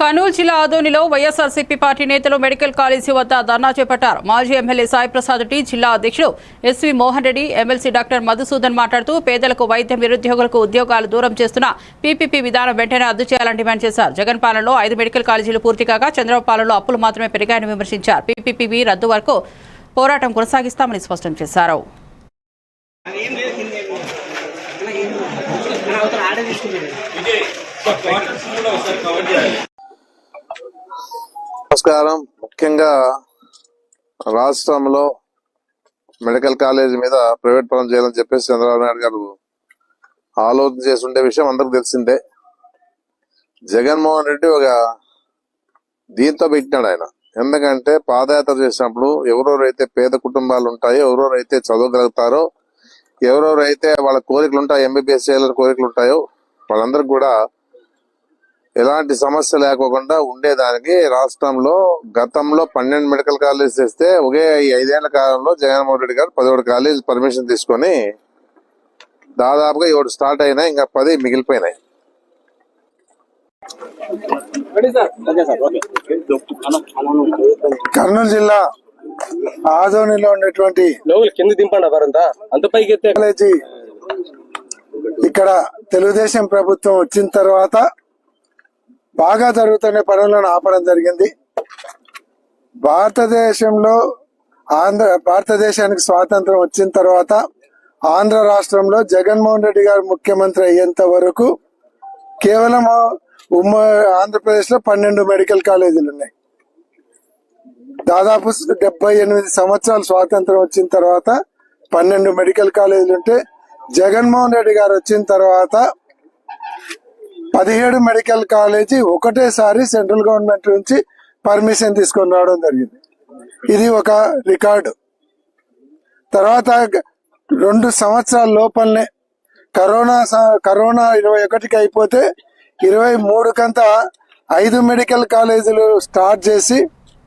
కర్నూలు జిల్లా ఆదోనిలో వైఎస్ఆర్సీపీ పార్టీ నేతలు మెడికల్ కాలేజీ వద్ద ధర్నా చేపట్టారు. మాజీ ఎమ్మెల్యే సాయి ప్రసాద్ రెడ్డి జిల్లా అధ్యక్షుడు SV Mohan Reddy MLC doctor Madhusudan మాట్లాడుతూ పేదలకు వైద్యం నిరుద్యోగులకు ఉద్యోగాలు దూరం చేస్తున్న పీపీపీ విధానం వెంటనే రద్దు చేయాలని డిమాండ్ చేశారు. జగన్ పాలనలో ఐదు మెడికల్ కాలేజీలు పూర్తి కాగా చంద్రబాబు పాలనలో అప్పులు మాత్రమే పెరిగాయని విమర్శించారు. పీపీపీ రద్దు వరకు పోరాటం కొనసాగిస్తామని స్పష్టం చేశారు. నమస్కారం. ముఖ్యంగా రాష్ట్రంలో మెడికల్ కాలేజ్ మీద ప్రైవేట్ పనులు చేయాలని చెప్పేసి చంద్రబాబు నాయుడు గారు ఆలోచన చేసి ఉండే విషయం అందరికి తెలిసిందే. జగన్మోహన్ రెడ్డి ఒక దీంతో పెట్టినాడు ఆయన. ఎందుకంటే పాదయాత్ర చేసినప్పుడు ఎవరెవరైతే పేద కుటుంబాలు ఉంటాయో ఎవరెవరైతే చదవగలుగుతారో ఎవరెవరైతే వాళ్ళ కోరికలు ఉంటాయో ఎంబీబీఎస్ చేయాలని కోరికలు ఉంటాయో వాళ్ళందరికి కూడా ఎలాంటి సమస్య లేకోకుండా ఉండేదానికి రాష్ట్రంలో గతంలో పన్నెండు మెడికల్ కాలేజ్ చేస్తే ఒకే ఐదేళ్ళ కాలంలో జగన్మోహన్ రెడ్డి గారు పదిహేడు కాలేజ్ పర్మిషన్ తీసుకొని దాదాపుగా ఏడు స్టార్ట్ అయినాయి ఇంకా పది మిగిలిపోయినాయి. కర్నూలు జిల్లా ఆదోనిలో ఉన్నటువంటి కింద దింపండి అంత పైకి ఇక్కడ తెలుగుదేశం ప్రభుత్వం వచ్చిన తర్వాత బాగా జరుగుతున్న పనులను ఆపడం జరిగింది. భారతదేశంలో ఆంధ్ర భారతదేశానికి స్వాతంత్రం వచ్చిన తర్వాత ఆంధ్ర రాష్ట్రంలో జగన్మోహన్ రెడ్డి గారు ముఖ్యమంత్రి అయ్యేంత వరకు కేవలం ఉమ్మ ఆంధ్రప్రదేశ్లో పన్నెండు మెడికల్ కాలేజీలు ఉన్నాయి. దాదాపు డెబ్బై ఎనిమిది సంవత్సరాలు స్వాతంత్రం వచ్చిన తర్వాత పన్నెండు మెడికల్ కాలేజీలు ఉంటే జగన్మోహన్ రెడ్డి గారు వచ్చిన తర్వాత పదిహేడు మెడికల్ కాలేజీ ఒకటేసారి సెంట్రల్ గవర్నమెంట్ నుంచి పర్మిషన్ తీసుకొని రావడం జరిగింది. ఇది ఒక రికార్డు. తర్వాత రెండు సంవత్సరాల లోపలనే కరోనా స- కరోనా ఇరవై ఒకటికి అయిపోతే ఇరవై మూడు కంతా ఐదు మెడికల్ కాలేజీలు స్టార్ట్ చేసి